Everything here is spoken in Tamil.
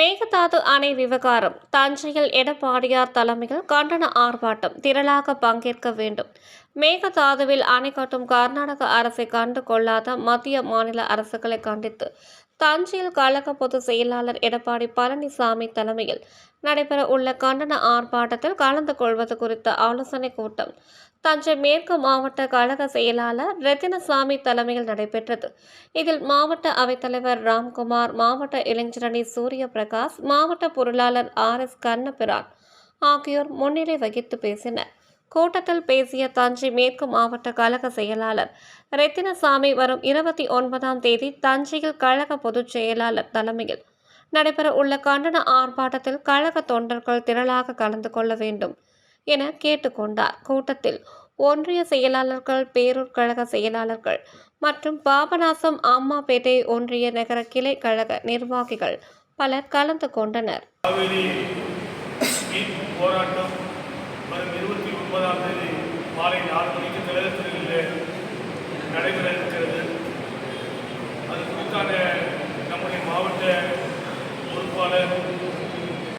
மேகதாது அணை விவகாரம். தஞ்சையில் எடப்பாடியார் தலைமையில் கண்டன ஆர்ப்பாட்டம். திரளாக பங்கேற்க வேண்டும். மேகதாதுவில் அணை கட்டும் கர்நாடக அரசை கண்டு கொள்ளாத மத்திய மாநில அரசுகளை கண்டித்து தஞ்சையில் கழக பொதுச் செயலாளர் எடப்பாடி பழனிசாமி தலைமையில் நடைபெற உள்ள கண்டன ஆர்ப்பாட்டத்தில் கலந்து கொள்வது குறித்த ஆலோசனைக் கூட்டம் தஞ்சை மேற்கு மாவட்ட கழக செயலாளர் ரத்தினசாமி தலைமையில் நடைபெற்றது. இதில் மாவட்ட அவைத்தலைவர் ராம்குமார் மாவட்ட இளைஞரணி சூரிய பிரகாஷ் மாவட்ட பொருளாளர் ஆர் எஸ் கண்ணபிரான் ஆகியோர் முன்னிலை வகித்து பேசினர். கூட்டத்தில் பேசிய தஞ்சை மேற்கு மாவட்ட கழக செயலாளர் ரத்தினசாமி வரும் இருபத்தி ஒன்பதாம் தேதி தஞ்சையில் கழக பொதுச் செயலாளர் தலைமையில் நடைபெற உள்ள கண்டன ஆர்ப்பாட்டத்தில் கழக தொண்டர்கள் திரளாக கலந்து கொள்ள வேண்டும் என கேட்டுக்கொண்டார். கூட்டத்தில் ஒன்றிய செயலாளர்கள் பேரூர் கழக செயலாளர்கள் மற்றும் பாபநாசம் அம்மாபேட்டை ஒன்றிய நகர கிளை கழக நிர்வாகிகள் பலர் கலந்து கொண்டனர். போராட்டம் வரும் இருபத்தி ஒன்பதாம் தேதி மாலை நாலு மணிக்கு தலைவர் திருவிழில் நடைபெற இருக்கிறது அது குறித்தான நம்முடைய மாவட்ட பொறுப்பாளர்